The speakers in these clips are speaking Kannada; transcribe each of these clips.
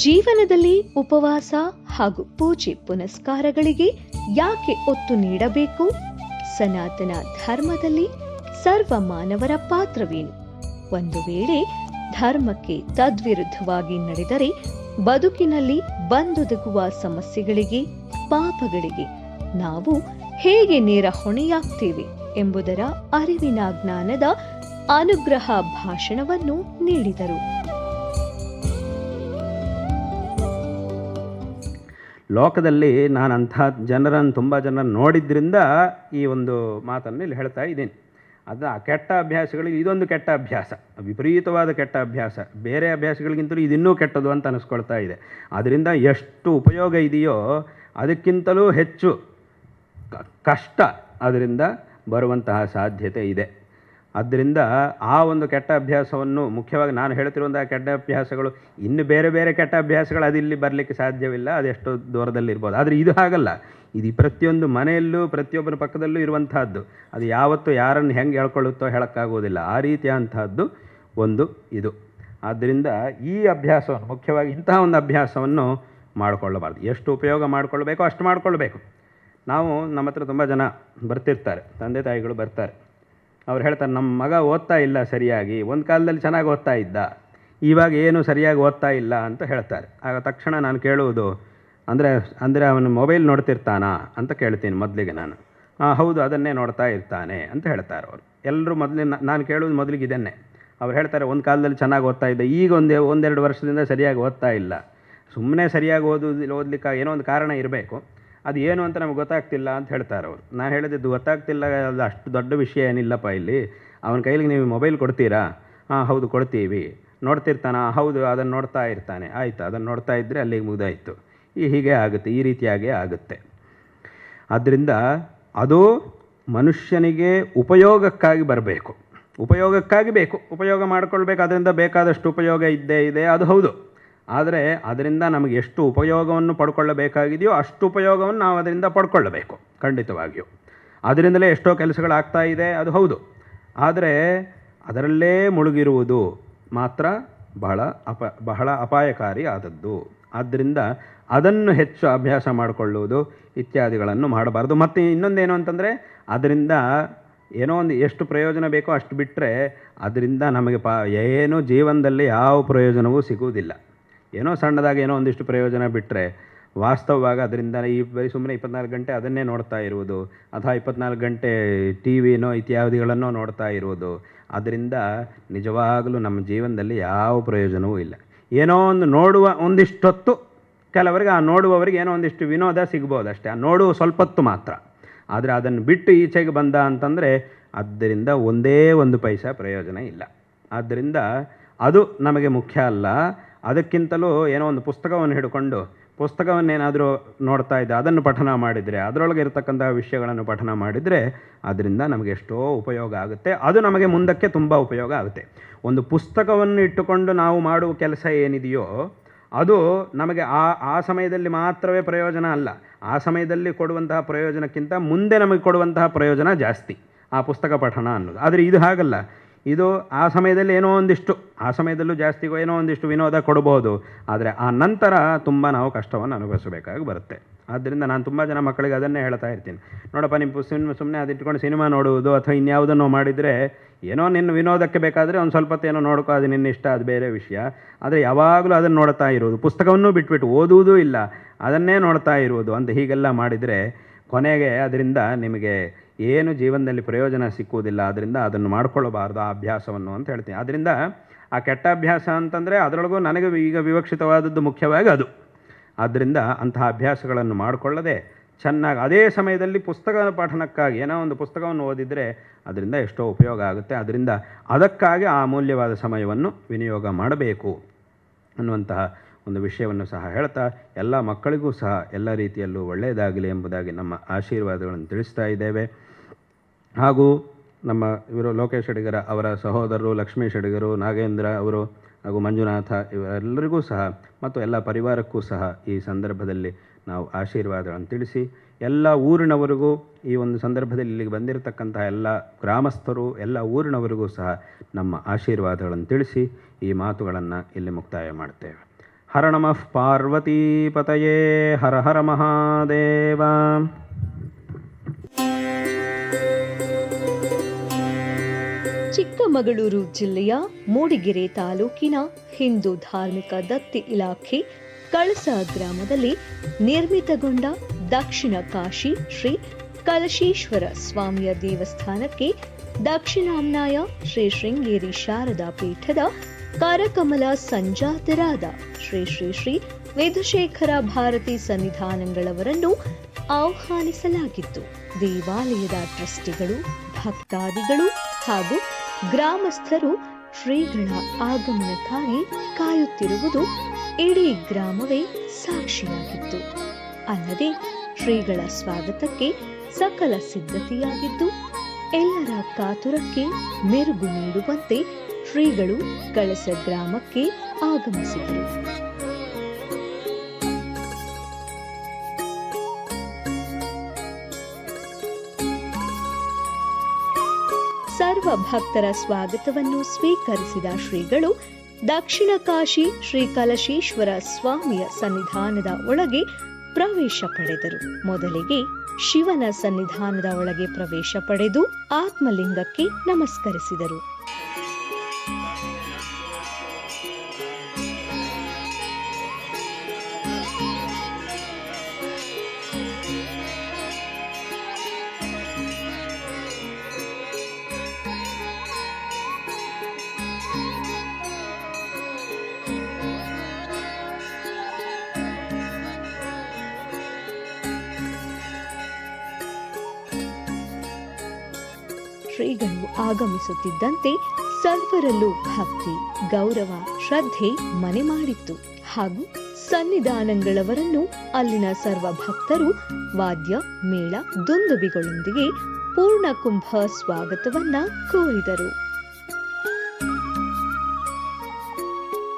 ಜೀವನದಲ್ಲಿ ಉಪವಾಸ ಹಾಗೂ ಪೂಜೆ ಪುನಸ್ಕಾರಗಳಿಗೆ ಯಾಕೆ ಒತ್ತು ನೀಡಬೇಕು? ಸನಾತನ ಧರ್ಮದಲ್ಲಿ ಸರ್ವ ಮಾನವರ ಪಾತ್ರವೇನು? ಒಂದು ವೇಳೆ ಧರ್ಮಕ್ಕೆ ತದ್ವಿರುದ್ಧವಾಗಿ ನಡೆದರೆ ಬದುಕಿನಲ್ಲಿ ಬಂದೊದಗುವ ಸಮಸ್ಯೆಗಳಿಗೆ, ಪಾಪಗಳಿಗೆ ನಾವು ಹೇಗೆ ನೇರ ಹೊಣೆಯಾಗ್ತೇವೆ ಎಂಬುದರ ಅರಿವಿನ ಜ್ಞಾನದ ಅನುಗ್ರಹ ಭಾಷಣವನ್ನು ನೀಡಿದರು. ಲೋಕದಲ್ಲಿ ನಾನು ಅಂಥ ಜನರನ್ನು, ತುಂಬ ಜನರನ್ನು ನೋಡಿದ್ರಿಂದ ಈ ಒಂದು ಮಾತನ್ನು ಇಲ್ಲಿ ಹೇಳ್ತಾ ಇದ್ದೀನಿ. ಅದು ಆ ಕೆಟ್ಟ ಅಭ್ಯಾಸಗಳಿಗೆ ಇದೊಂದು ಕೆಟ್ಟ ಅಭ್ಯಾಸ, ವಿಪರೀತವಾದ ಕೆಟ್ಟ ಅಭ್ಯಾಸ. ಬೇರೆ ಅಭ್ಯಾಸಗಳಿಗಿಂತಲೂ ಇದಿನ್ನೂ ಕೆಟ್ಟದು ಅಂತ ಅನಿಸ್ಕೊಳ್ತಾ ಇದೆ. ಅದರಿಂದ ಎಷ್ಟು ಉಪಯೋಗ ಇದೆಯೋ ಅದಕ್ಕಿಂತಲೂ ಹೆಚ್ಚು ಕಷ್ಟ ಅದರಿಂದ ಬರುವಂತಹ ಸಾಧ್ಯತೆ ಇದೆ. ಆದ್ದರಿಂದ ಆ ಒಂದು ಕೆಟ್ಟ ಅಭ್ಯಾಸವನ್ನು ಮುಖ್ಯವಾಗಿ ನಾನು ಹೇಳ್ತಿರುವಂಥ ಕೆಟ್ಟ ಅಭ್ಯಾಸಗಳು ಇನ್ನು ಬೇರೆ ಬೇರೆ ಕೆಟ್ಟ ಅಭ್ಯಾಸಗಳು ಅದು ಇಲ್ಲಿ ಬರಲಿಕ್ಕೆ ಸಾಧ್ಯವಿಲ್ಲ ಅದೆಷ್ಟು ದೂರದಲ್ಲಿರ್ಬೋದು ಆದರೆ ಇದು ಹಾಗಲ್ಲ. ಇದು ಪ್ರತಿಯೊಂದು ಮನೆಯಲ್ಲೂ ಪ್ರತಿಯೊಬ್ಬರ ಪಕ್ಕದಲ್ಲೂ ಇರುವಂತಹದ್ದು. ಅದು ಯಾವತ್ತು ಯಾರನ್ನು ಹೆಂಗೆ ಹೇಳ್ಕೊಳ್ಳುತ್ತೋ ಹೇಳೋಕ್ಕಾಗೋದಿಲ್ಲ ಆ ರೀತಿಯಂತಹದ್ದು ಒಂದು ಇದು. ಆದ್ದರಿಂದ ಈ ಅಭ್ಯಾಸವನ್ನು, ಮುಖ್ಯವಾಗಿ ಇಂತಹ ಒಂದು ಅಭ್ಯಾಸವನ್ನು ಮಾಡಿಕೊಳ್ಳಬಾರ್ದು. ಎಷ್ಟು ಉಪಯೋಗ ಮಾಡಿಕೊಳ್ಬೇಕೋ ಅಷ್ಟು ಮಾಡಿಕೊಳ್ಬೇಕು ನಾವು ನಮ್ಮ ಹತ್ರ ತುಂಬ ಜನ ಬರ್ತಿರ್ತಾರೆ. ತಂದೆ ತಾಯಿಗಳು ಬರ್ತಾರೆ. ಅವ್ರು ಹೇಳ್ತಾರೆ, ನಮ್ಮ ಮಗ ಓದ್ತಾ ಇಲ್ಲ ಸರಿಯಾಗಿ, ಒಂದು ಕಾಲದಲ್ಲಿ ಚೆನ್ನಾಗಿ ಓದ್ತಾ ಇದ್ದ, ಇವಾಗ ಏನು ಸರಿಯಾಗಿ ಓದ್ತಾ ಇಲ್ಲ ಅಂತ ಹೇಳ್ತಾರೆ. ಆಗ ತಕ್ಷಣ ನಾನು ಕೇಳುವುದು, ಅಂದರೆ ಅಂದರೆ ಅವನು ಮೊಬೈಲ್ ನೋಡ್ತಿರ್ತಾನಾ? ಅಂತ ಕೇಳ್ತೀನಿ ಮೊದಲಿಗೆ ನಾನು. ಹಾಂ ಹೌದು, ಅದನ್ನೇ ನೋಡ್ತಾ ಇರ್ತಾನೆ ಅಂತ ಹೇಳ್ತಾರೆ ಅವರು. ಎಲ್ಲರೂ ಮೊದಲಿನ, ನಾನು ಕೇಳೋದು ಮೊದಲಿಗೆ ಇದನ್ನೇ. ಅವ್ರು ಹೇಳ್ತಾರೆ, ಒಂದು ಕಾಲದಲ್ಲಿ ಚೆನ್ನಾಗಿ ಓದ್ತಾ ಇದ್ದ, ಈಗ ಒಂದು, ಒಂದೆರಡು ವರ್ಷದಿಂದ ಸರಿಯಾಗಿ ಓದ್ತಾ ಇಲ್ಲ. ಸುಮ್ಮನೆ ಸರಿಯಾಗಿ ಓದೋದಿಲ್ಲ ಓದ್ಲಿಕ್ಕೆ ಏನೋ ಒಂದು ಕಾರಣ ಇರಬೇಕು. ಅದು ಏನು ಅಂತ ನಮ್ಗೆ ಗೊತ್ತಾಗ್ತಿಲ್ಲ ಅಂತ ಹೇಳ್ತಾರೆ ಅವರು. ನಾನು ಹೇಳಿದ್ದು ಗೊತ್ತಾಗ್ತಿಲ್ಲ, ಅದು ಅಷ್ಟು ದೊಡ್ಡ ವಿಷಯ ಏನಿಲ್ಲಪ್ಪ ಇಲ್ಲಿ. ಅವನ ಕೈಲಿಗೆ ನೀವು ಮೊಬೈಲ್ ಕೊಡ್ತೀರಾ? ಹಾಂ, ಹೌದು, ಕೊಡ್ತೀವಿ. ನೋಡ್ತಿರ್ತಾನ ಹೌದು, ಅದನ್ನು ನೋಡ್ತಾ ಇರ್ತಾನೆ. ಆಯಿತು, ಅದನ್ನು ನೋಡ್ತಾ ಇದ್ದರೆ ಅಲ್ಲಿಗೆ ಮುಗ್ದಾಯಿತು. ಈ ಹೀಗೆ ಆಗುತ್ತೆ, ಈ ರೀತಿಯಾಗೇ ಆಗುತ್ತೆ. ಆದ್ದರಿಂದ ಅದು ಮನುಷ್ಯನಿಗೆ ಉಪಯೋಗಕ್ಕಾಗಿ ಬರಬೇಕು. ಉಪಯೋಗಕ್ಕಾಗಿ ಬೇಕು. ಉಪಯೋಗ ಮಾಡಿಕೊಳ್ಬೇಕು, ಅದರಿಂದ ಬೇಕಾದಷ್ಟು ಉಪಯೋಗ ಇದ್ದೇ ಇದೆ, ಅದು ಹೌದು. ಆದರೆ ಅದರಿಂದ ನಮಗೆ ಎಷ್ಟು ಉಪಯೋಗವನ್ನು ಪಡ್ಕೊಳ್ಳಬೇಕಾಗಿದೆಯೋ ಅಷ್ಟು ಉಪಯೋಗವನ್ನು ನಾವು ಅದರಿಂದ ಪಡ್ಕೊಳ್ಳಬೇಕು, ಖಂಡಿತವಾಗಿಯೂ. ಅದರಿಂದಲೇ ಎಷ್ಟೋ ಕೆಲಸಗಳಾಗ್ತಾ ಇದೆ, ಅದು ಹೌದು. ಆದರೆ ಅದರಲ್ಲೇ ಮುಳುಗಿರುವುದು ಮಾತ್ರ ಬಹಳ ಅಪ, ಬಹಳ ಅಪಾಯಕಾರಿ ಆದದ್ದು. ಆದ್ದರಿಂದ ಅದನ್ನು ಹೆಚ್ಚು ಅಭ್ಯಾಸ ಮಾಡಿಕೊಳ್ಳುವುದು ಇತ್ಯಾದಿಗಳನ್ನು ಮಾಡಬಾರ್ದು. ಮತ್ತು ಇನ್ನೊಂದೇನು ಅಂತಂದರೆ, ಅದರಿಂದ ಏನೋ ಒಂದು ಎಷ್ಟು ಪ್ರಯೋಜನ ಬೇಕೋ ಅಷ್ಟು ಬಿಟ್ಟರೆ ಅದರಿಂದ ನಮಗೆ ಪಾ, ಏನು ಜೀವನದಲ್ಲಿ ಯಾವ ಪ್ರಯೋಜನವೂ ಸಿಗುವುದಿಲ್ಲ. ಏನೋ ಸಣ್ಣದಾಗಿ ಏನೋ ಒಂದಿಷ್ಟು ಪ್ರಯೋಜನ ಬಿಟ್ಟರೆ ವಾಸ್ತವವಾಗಿ ಅದರಿಂದ ಈ ಬರೀ ಸುಮ್ಮನೆ ಇಪ್ಪತ್ನಾಲ್ಕು ಗಂಟೆ ಅದನ್ನೇ ನೋಡ್ತಾ ಇರುವುದು ಅಥವಾ ಇಪ್ಪತ್ನಾಲ್ಕು ಗಂಟೆ ಟಿ ವಿನೋ ಇತ್ಯಾದಿಗಳನ್ನೋ ನೋಡ್ತಾ ಇರುವುದು. ಅದರಿಂದ ನಿಜವಾಗಲೂ ನಮ್ಮ ಜೀವನದಲ್ಲಿ ಯಾವ ಪ್ರಯೋಜನವೂ ಇಲ್ಲ. ಏನೋ ಒಂದು ನೋಡುವ ಒಂದಿಷ್ಟೊತ್ತು ಕೆಲವರಿಗೆ ಆ ನೋಡುವವರಿಗೆ ಏನೋ ಒಂದಿಷ್ಟು ವಿನೋದ ಸಿಗ್ಬೋದು ಅಷ್ಟೇ. ಆ ನೋಡುವ ಸ್ವಲ್ಪತ್ತು ಮಾತ್ರ. ಆದರೆ ಅದನ್ನು ಬಿಟ್ಟು ಈಚೆಗೆ ಬಂದ ಅಂತಂದರೆ ಅದರಿಂದ ಒಂದೇ ಒಂದು ಪೈಸಾ ಪ್ರಯೋಜನ ಇಲ್ಲ. ಆದ್ದರಿಂದ ಅದು ನಮಗೆ ಮುಖ್ಯ ಅಲ್ಲ. ಅದಕ್ಕಿಂತಲೂ ಏನೋ ಒಂದು ಪುಸ್ತಕವನ್ನು ಹಿಡ್ಕೊಂಡು ಪುಸ್ತಕವನ್ನೇನಾದರೂ ನೋಡ್ತಾ ಇದ್ದೆ, ಅದನ್ನು ಪಠನ ಮಾಡಿದರೆ, ಅದರೊಳಗೆ ಇರತಕ್ಕಂತಹ ವಿಷಯಗಳನ್ನು ಪಠನ ಮಾಡಿದರೆ ಅದರಿಂದ ನಮಗೆ ಎಷ್ಟೋ ಉಪಯೋಗ ಆಗುತ್ತೆ. ಅದು ನಮಗೆ ಮುಂದಕ್ಕೆ ತುಂಬ ಉಪಯೋಗ ಆಗುತ್ತೆ. ಒಂದು ಪುಸ್ತಕವನ್ನು ಇಟ್ಟುಕೊಂಡು ನಾವು ಮಾಡುವ ಕೆಲಸ ಏನಿದೆಯೋ, ಅದು ನಮಗೆ ಆ ಆ ಸಮಯದಲ್ಲಿ ಮಾತ್ರವೇ ಪ್ರಯೋಜನ ಅಲ್ಲ. ಆ ಸಮಯದಲ್ಲಿ ಕೊಡುವಂತಹ ಪ್ರಯೋಜನಕ್ಕಿಂತ ಮುಂದೆ ನಮಗೆ ಕೊಡುವಂತಹ ಪ್ರಯೋಜನ ಜಾಸ್ತಿ, ಆ ಪುಸ್ತಕ ಪಠಣ ಅನ್ನೋದು. ಆದರೆ ಇದು ಹಾಗಲ್ಲ. ಇದು ಆ ಸಮಯದಲ್ಲಿ ಏನೋ ಒಂದಿಷ್ಟು, ಆ ಸಮಯದಲ್ಲೂ ಜಾಸ್ತಿ ಏನೋ ಒಂದಿಷ್ಟು ವಿನೋದ ಕೊಡ್ಬೋದು. ಆದರೆ ಆ ನಂತರ ತುಂಬ ನಾವು ಕಷ್ಟವನ್ನು ಅನುಭವಿಸಬೇಕಾಗಿ ಬರುತ್ತೆ. ಆದ್ದರಿಂದ ನಾನು ತುಂಬ ಜನ ಮಕ್ಕಳಿಗೆ ಅದನ್ನೇ ಹೇಳ್ತಾ ಇರ್ತೀನಿ. ನೋಡಪ್ಪ ನಿಮ್ಮ ಸಿನಿಮಾ ಸುಮ್ಮನೆ ಅದಿಟ್ಕೊಂಡು ಸಿನಿಮಾ ನೋಡುವುದು ಅಥವಾ ಇನ್ಯಾವುದನ್ನು ಮಾಡಿದರೆ ಏನೋ ನಿನ್ನ ವಿನೋದಕ್ಕೆ ಬೇಕಾದರೆ ಒಂದು ಸ್ವಲ್ಪ ಏನೋ ನೋಡ್ಕೋ, ಅದು ನಿನ್ನ ಇಷ್ಟ, ಅದು ಬೇರೆ ವಿಷಯ. ಆದರೆ ಯಾವಾಗಲೂ ಅದನ್ನು ನೋಡ್ತಾ ಇರೋದು. ಪುಸ್ತಕವನ್ನು ಬಿಟ್ಬಿಟ್ಟು ಓದುವುದೂ ಇಲ್ಲ. ಅದನ್ನೇ ನೋಡ್ತಾ ಇರುವುದು ಅಂತ ಹೀಗೆಲ್ಲ ಮಾಡಿದರೆ ಕೊನೆಗೆ ಅದರಿಂದ ನಿಮಗೆ ಏನು ಜೀವನದಲ್ಲಿ ಪ್ರಯೋಜನ ಸಿಕ್ಕುವುದಿಲ್ಲ ಅದರಿಂದ ಅದನ್ನು ಮಾಡ್ಕೊಳ್ಳಬಾರ್ದು ಆ ಅಭ್ಯಾಸವನ್ನು ಅಂತ ಹೇಳ್ತೀನಿ. ಅದರಿಂದ ಆ ಕೆಟ್ಟ ಅಭ್ಯಾಸ ಅಂತಂದರೆ ಅದರೊಳಗೂ ನನಗೆ ಈಗ ವಿವಕ್ಷಿತವಾದದ್ದು ಮುಖ್ಯವಾಗಿ ಅದು. ಆದ್ದರಿಂದ ಅಂತಹ ಅಭ್ಯಾಸಗಳನ್ನು ಮಾಡಿಕೊಳ್ಳದೆ ಚೆನ್ನಾಗಿ, ಅದೇ ಸಮಯದಲ್ಲಿ ಪುಸ್ತಕ ಪಠನಕ್ಕಾಗಿ, ಏನೋ ಒಂದು ಪುಸ್ತಕವನ್ನು ಓದಿದರೆ ಅದರಿಂದ ಎಷ್ಟೋ ಉಪಯೋಗ ಆಗುತ್ತೆ. ಅದರಿಂದ ಅದಕ್ಕಾಗಿ ಆ ಅಮೂಲ್ಯವಾದ ಸಮಯವನ್ನು ವಿನಿಯೋಗ ಮಾಡಬೇಕು ಅನ್ನುವಂತಹ ಒಂದು ವಿಷಯವನ್ನು ಸಹ ಹೇಳ್ತಾ, ಎಲ್ಲ ಮಕ್ಕಳಿಗೂ ಸಹ ಎಲ್ಲ ರೀತಿಯಲ್ಲೂ ಒಳ್ಳೆಯದಾಗಲಿ ಎಂಬುದಾಗಿ ನಮ್ಮ ಆಶೀರ್ವಾದಗಳನ್ನು ತಿಳಿಸ್ತಾ ಇದ್ದೇವೆ. ಹಾಗೂ ನಮ್ಮ ಇವರು ಲೋಕೇಶ್ ಅಡಿಗರ ಅವರ ಸಹೋದರರು ಲಕ್ಷ್ಮೀಶ್ ಅಡಿಗರು ನಾಗೇಂದ್ರ ಅವರು ಹಾಗೂ ಮಂಜುನಾಥ, ಇವರೆಲ್ಲರಿಗೂ ಸಹ ಮತ್ತು ಎಲ್ಲ ಪರಿವಾರಕ್ಕೂ ಸಹ ಈ ಸಂದರ್ಭದಲ್ಲಿ ನಾವು ಆಶೀರ್ವಾದಗಳನ್ನು ತಿಳಿಸಿ, ಎಲ್ಲ ಊರಿನವರಿಗೂ ಈ ಒಂದು ಸಂದರ್ಭದಲ್ಲಿ ಇಲ್ಲಿಗೆ ಬಂದಿರತಕ್ಕಂತಹ ಎಲ್ಲ ಗ್ರಾಮಸ್ಥರು, ಎಲ್ಲ ಊರಿನವರಿಗೂ ಸಹ ನಮ್ಮ ಆಶೀರ್ವಾದಗಳನ್ನು ತಿಳಿಸಿ ಈ ಮಾತುಗಳನ್ನು ಇಲ್ಲಿ ಮುಕ್ತಾಯ ಮಾಡ್ತೇವೆ ಹರ ನಮಃ ಪಾರ್ವತೀಪತಯೇ ಹರ ಹರ ಮಹಾದೇವ. ಚಿಕ್ಕಮಗಳೂರು ಜಿಲ್ಲೆಯ ಮೂಡಿಗೆರೆ ತಾಲೂಕಿನ ಹಿಂದೂ ಧಾರ್ಮಿಕ ದತ್ತಿ ಇಲಾಖೆ ಕಳಸ ಗ್ರಾಮದಲ್ಲಿ ನಿರ್ಮಿತಗೊಂಡ ದಕ್ಷಿಣ ಕಾಶಿ ಶ್ರೀ ಕಲಶೇಶ್ವರ ಸ್ವಾಮಿಯ ದೇವಸ್ಥಾನಕ್ಕೆ ದಕ್ಷಿಣಾಮ್ನಾಯ ಶ್ರೀ ಶೃಂಗೇರಿ ಶಾರದಾ ಪೀಠದ ಕರಕಮಲ ಸಂಜಾತರಾದ ಶ್ರೀ ಶ್ರೀ ಶ್ರೀ ವೇದಶೇಖರ ಭಾರತಿ ಸನ್ನಿಧಾನಗಳವರನ್ನು ಆಹ್ವಾನಿಸಲಾಗಿತ್ತು. ದೇವಾಲಯದ ಟ್ರಸ್ಟಿಗಳು, ಭಕ್ತಾದಿಗಳು ಹಾಗೂ ಗ್ರಾಮಸ್ಥರು ಶ್ರೀಗಳ ಆಗಮನಕ್ಕಾಗಿ ಕಾಯುತ್ತಿರುವುದು ಇಡೀ ಗ್ರಾಮವೇ ಸಾಕ್ಷಿಯಾಗಿತ್ತು. ಅಲ್ಲದೆ ಶ್ರೀಗಳ ಸ್ವಾಗತಕ್ಕೆ ಸಕಲ ಸಿದ್ಧತೆಯಾಗಿದ್ದು, ಎಲ್ಲರ ಕಾತುರಕ್ಕೆ ಮೆರುಗು ನೀಡುವಂತೆ ಶ್ರೀಗಳು ಕಳಸ ಗ್ರಾಮಕ್ಕೆ ಆಗಮಿಸಿದರು. ಸರ್ವ ಭಕ್ತರ ಸ್ವಾಗತವನ್ನು ಸ್ವೀಕರಿಸಿದ ಶ್ರೀಗಳು ದಕ್ಷಿಣ ಕಾಶಿ ಶ್ರೀ ಕಲಶೇಶ್ವರ ಸ್ವಾಮಿಯ ಸನ್ನಿಧಾನದ ಒಳಗೆ ಪ್ರವೇಶ ಪಡೆದರು. ಮೊದಲಿಗೆ ಶಿವನ ಸನ್ನಿಧಾನದ ಒಳಗೆ ಪ್ರವೇಶ ಪಡೆದು ಆತ್ಮಲಿಂಗಕ್ಕೆ ನಮಸ್ಕರಿಸಿದರು. ಶ್ರೀಗಳು ಆಗಮಿಸುತ್ತಿದ್ದಂತೆ ಸರ್ವರಲ್ಲೂ ಭಕ್ತಿ, ಗೌರವ, ಶ್ರದ್ಧೆ ಮನೆ ಮಾಡಿತ್ತು. ಹಾಗೂ ಸನ್ನಿಧಾನಗಳವರನ್ನು ಅಲ್ಲಿನ ಸರ್ವ ಭಕ್ತರು ವಾದ್ಯ, ಮೇಳ, ದುಂದುಬಿಗಳೊಂದಿಗೆ ಪೂರ್ಣ ಕುಂಭ ಸ್ವಾಗತವನ್ನ ಕೋರಿದರು.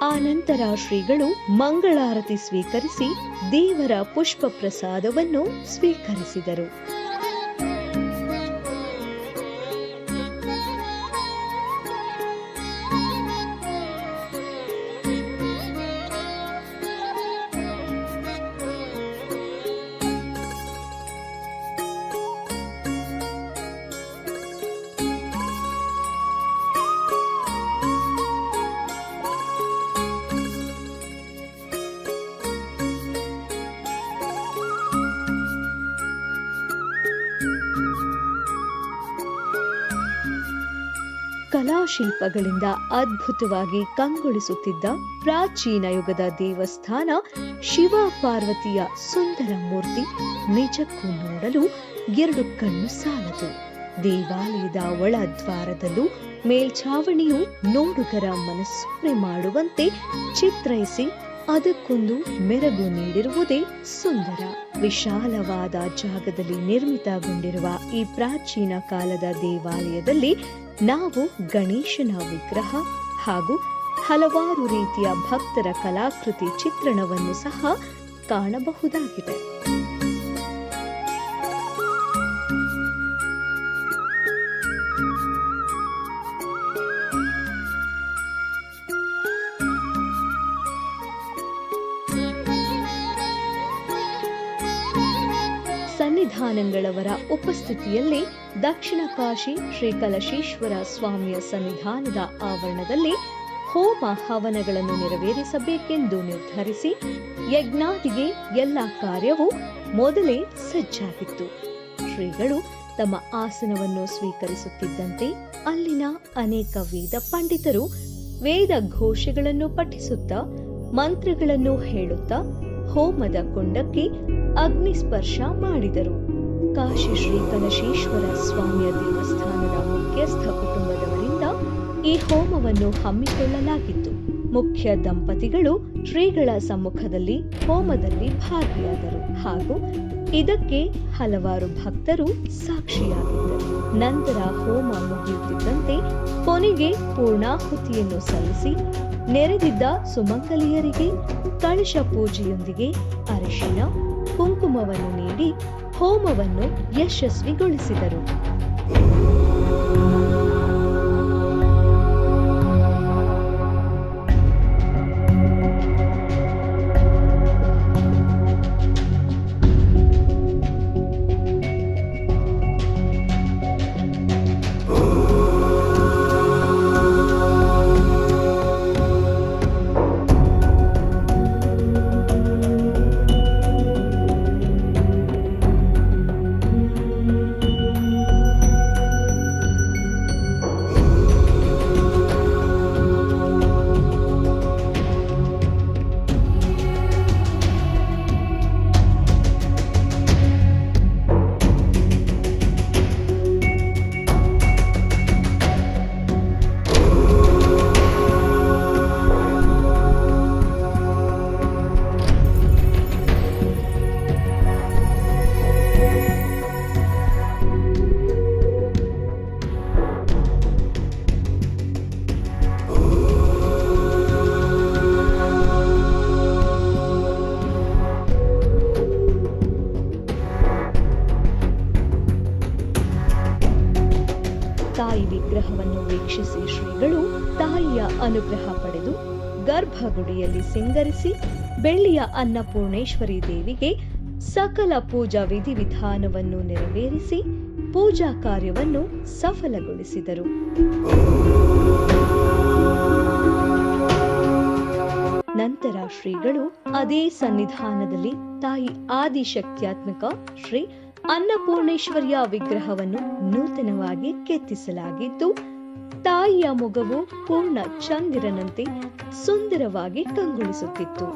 ಆನಂತರ ಶ್ರೀಗಳು ಮಂಗಳಾರತಿ ಸ್ವೀಕರಿಸಿ ದೇವರ ಪುಷ್ಪ ಪ್ರಸಾದವನ್ನು ಸ್ವೀಕರಿಸಿದರು. ಕಲಾಶಿಲ್ಪಗಳಿಂದ ಅದ್ಭುತವಾಗಿ ಕಂಗೊಳಿಸುತ್ತಿದ್ದ ಪ್ರಾಚೀನ ಯುಗದ ದೇವಸ್ಥಾನ ಶಿವ ಪಾರ್ವತಿಯ ಸುಂದರ ಮೂರ್ತಿ ನಿಜಕ್ಕೂ ನೋಡಲು ಎರಡು ಕಣ್ಣು ಸಾಲದು. ದೇವಾಲಯದ ಒಳ ದ್ವಾರದಲ್ಲೂ ಮೇಲ್ಛಾವಣಿಯು ನೋಡುಗರ ಮನಸ್ಸೂರೆ ಮಾಡುವಂತೆ ಚಿತ್ರೈಸಿ ಅದಕ್ಕೊಂದು ಮೆರಗು ನೀಡಿರುವುದೇ ಸುಂದರ. ವಿಶಾಲವಾದ ಜಾಗದಲ್ಲಿ ನಿರ್ಮಿತಗೊಂಡಿರುವ ಈ ಪ್ರಾಚೀನ ಕಾಲದ ದೇವಾಲಯದಲ್ಲಿ ನಾವು ಗಣೇಶನ ವಿಗ್ರಹ ಹಾಗೂ ಹಲವಾರು ರೀತಿಯ ಭಕ್ತರ ಕಲಾಕೃತಿ ಚಿತ್ರಣವನ್ನು ಸಹ ಕಾಣಬಹುದಾಗಿದೆ. ಸನ್ನಿಧಾನಗಳವರ ಉಪಸ್ಥಿತಿಯಲ್ಲಿ ದಕ್ಷಿಣ ಕಾಶಿ ಶ್ರೀ ಕಲಶೇಶ್ವರ ಸ್ವಾಮಿಯ ಸನ್ನಿಧಾನದ ಆವರಣದಲ್ಲಿ ಹೋಮ ಹವನಗಳನ್ನು ನೆರವೇರಿಸಬೇಕೆಂದು ನಿರ್ಧರಿಸಿ ಯಜ್ಞಾದಿಗೆ ಎಲ್ಲ ಕಾರ್ಯವು ಮೊದಲೇ ಸಜ್ಜಾಗಿತ್ತು. ಶ್ರೀಗಳು ತಮ್ಮ ಆಸನವನ್ನು ಸ್ವೀಕರಿಸುತ್ತಿದ್ದಂತೆ ಅಲ್ಲಿನ ಅನೇಕ ವೇದ ಪಂಡಿತರು ವೇದ ಘೋಷಗಳನ್ನು ಪಠಿಸುತ್ತಾ, ಮಂತ್ರಗಳನ್ನು ಹೇಳುತ್ತಾ ಹೋಮದ ಕೊಂಡಕ್ಕೆ ಅಗ್ನಿಸ್ಪರ್ಶ ಮಾಡಿದರು. ಕಾಶಿ ಶ್ರೀ ಕಲಶೇಶ್ವರ ಸ್ವಾಮಿಯ ದೇವಸ್ಥಾನದ ಮುಖ್ಯಸ್ಥ ಕುಟುಂಬದವರಿಂದ ಈ ಹೋಮವನ್ನು ಹಮ್ಮಿಕೊಳ್ಳಲಾಗಿತ್ತು. ಮುಖ್ಯ ದಂಪತಿಗಳು ಶ್ರೀಗಳ ಸಮ್ಮುಖದಲ್ಲಿ ಹೋಮದಲ್ಲಿ ಭಾಗಿಯಾದರು. ಹಾಗೂ ಇದಕ್ಕೆ ಹಲವಾರು ಭಕ್ತರು ಸಾಕ್ಷಿಯಾಗಿದ್ದರು. ನಂತರ ಹೋಮ ಮುಗಿಯುತ್ತಿದ್ದಂತೆ ಕೊನೆಗೆ ಪೂರ್ಣಾಹುತಿಯನ್ನು ಸಲ್ಲಿಸಿ ನೆರೆದಿದ್ದ ಸುಮಂಗಲಿಯರಿಗೆ ಕಳಶ ಪೂಜೆಯೊಂದಿಗೆ ಅರಿಶಿನ ಕುಂಕುಮವನ್ನು ನೀಡಿ ಹೋಮವನ್ನು ಯಶಸ್ವಿಗೊಳಿಸಿದರು. ತಾಯಿ ವಿಗ್ರಹವನ್ನು ವೀಕ್ಷಿಸಿ ಶ್ರೀಗಳು ತಾಯಿಯ ಅನುಗ್ರಹ ಪಡೆದು ಗರ್ಭಗುಡಿಯಲ್ಲಿ ಸಿಂಗರಿಸಿ ಬೆಳ್ಳಿಯ ಅನ್ನಪೂರ್ಣೇಶ್ವರಿ ದೇವಿಗೆ ಸಕಲ ಪೂಜಾ ವಿಧಿವಿಧಾನವನ್ನು ನೆರವೇರಿಸಿ ಪೂಜಾ ಕಾರ್ಯವನ್ನು ಸಫಲಗೊಳಿಸಿದರು. ನಂತರ ಶ್ರೀಗಳು ಅದೇ ಸನ್ನಿಧಾನದಲ್ಲಿ ತಾಯಿ ಆದಿಶಕ್ತ್ಯಾತ್ಮಕ ಶ್ರೀ ಅನ್ನಪೂರ್ಣೇಶ್ವರಿಯ ವಿಗ್ರಹವನ್ನು ನೂತನವಾಗಿ ಕೆತ್ತಿಸಲಾಗಿದ್ದು ತಾಯಿಯ ಮೊಗವು ಪೂರ್ಣ ಚಂದಿರನಂತೆ ಸುಂದರವಾಗಿ ಕಂಗೊಳಿಸುತ್ತಿತ್ತು.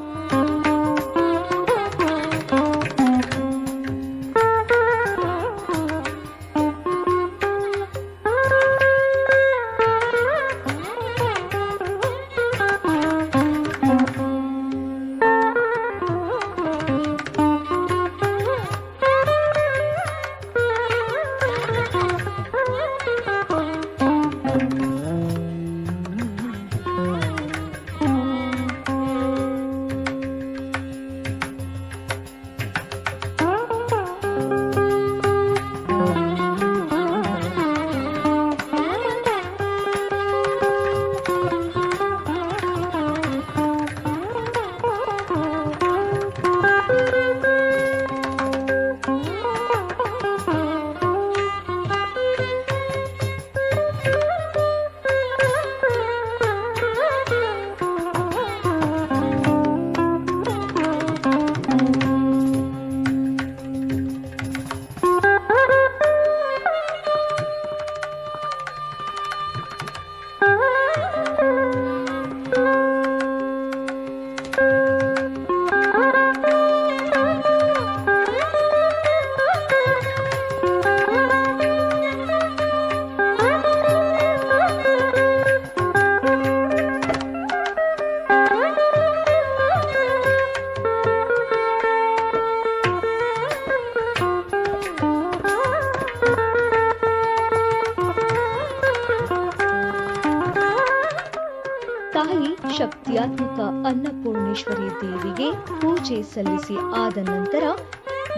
ಸಲ್ಲಿಸಿ ಆದ ನಂತರ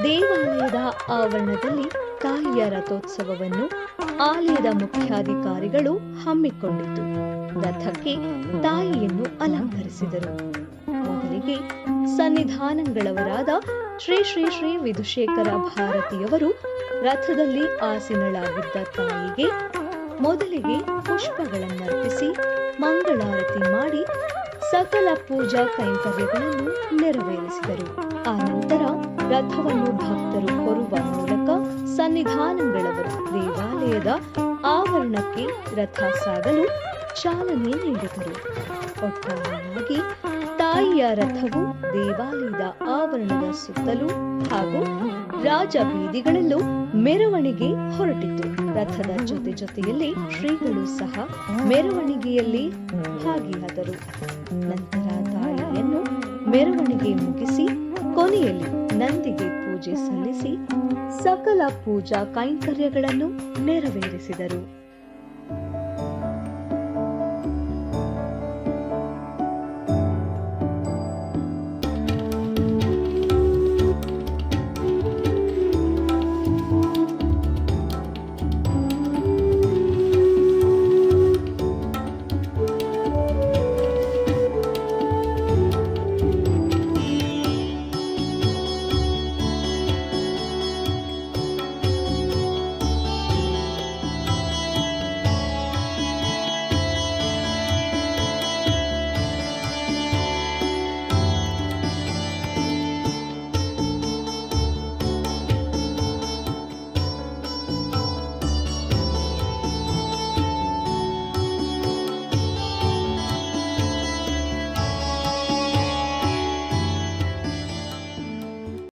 ದೇವಾಲಯದ ಆವರಣದಲ್ಲಿ ತಾಯಿಯ ರಥೋತ್ಸವವನ್ನು ಆಲಯದ ಮುಖ್ಯಾಧಿಕಾರಿಗಳು ಹಮ್ಮಿಕೊಂಡಿತು. ರಥಕ್ಕೆ ತಾಯಿಯನ್ನು ಅಲಂಕರಿಸಿದರು. ಮೊದಲಿಗೆ ಸನ್ನಿಧಾನಗಳವರಾದ ಶ್ರೀ ಶ್ರೀ ಶ್ರೀ ವಿಧುಶೇಖರ ಭಾರತಿಯವರು ರಥದಲ್ಲಿ ಆಸೀನಳಾಗಿದ್ದ ತಾಯಿಗೆ ಮೊದಲಿಗೆ ಪುಷ್ಪಗಳನ್ನರ್ಪಿಸಿ ಮಂಗಳಾರತಿ ಮಾಡಿ ಸಕಲ ಪೂಜಾ ಕೈಂಕರ್ಯಗಳನ್ನು ನೆರವೇರಿಸಿದರು. ಆ ನಂತರ ರಥವನ್ನು ಭಕ್ತರು ಕೊರುವ ಮೂಲಕ ಸನ್ನಿಧಾನಗಳವರು ದೇವಾಲಯದ ಆವರಣಕ್ಕೆ ರಥ ಸಾಗಲು ಚಾಲನೆ ನೀಡಿದರು. ಒಟ್ಟಾರೆಯಾಗಿ ತಾಯಿಯ ರಥವು ದೇವಾಲಯದ ಆವರಣದ ಸುತ್ತಲೂ ಹಾಗೂ ರಾಜ ಬೀದಿಗಳಲ್ಲೂ ಮೆರವಣಿಗೆ ಹೊರಟಿತು. ರಥದ ಜೊತೆ ಜೊತೆಯಲ್ಲಿ ಶ್ರೀಗಳು ಸಹ ಮೆರವಣಿಗೆಯಲ್ಲಿ ಭಾಗಿಯಾದರು. ನಂತರ ತಾಯಿಯನ್ನು ಮೆರವಣಿಗೆ ಮುಗಿಸಿ ಕೊನೆಯಲ್ಲಿ ನಂದಿಗೆ ಪೂಜೆ ಸಲ್ಲಿಸಿ ಸಕಲ ಪೂಜಾ ಕೈಂಕರ್ಯಗಳನ್ನು ನೆರವೇರಿಸಿದರು.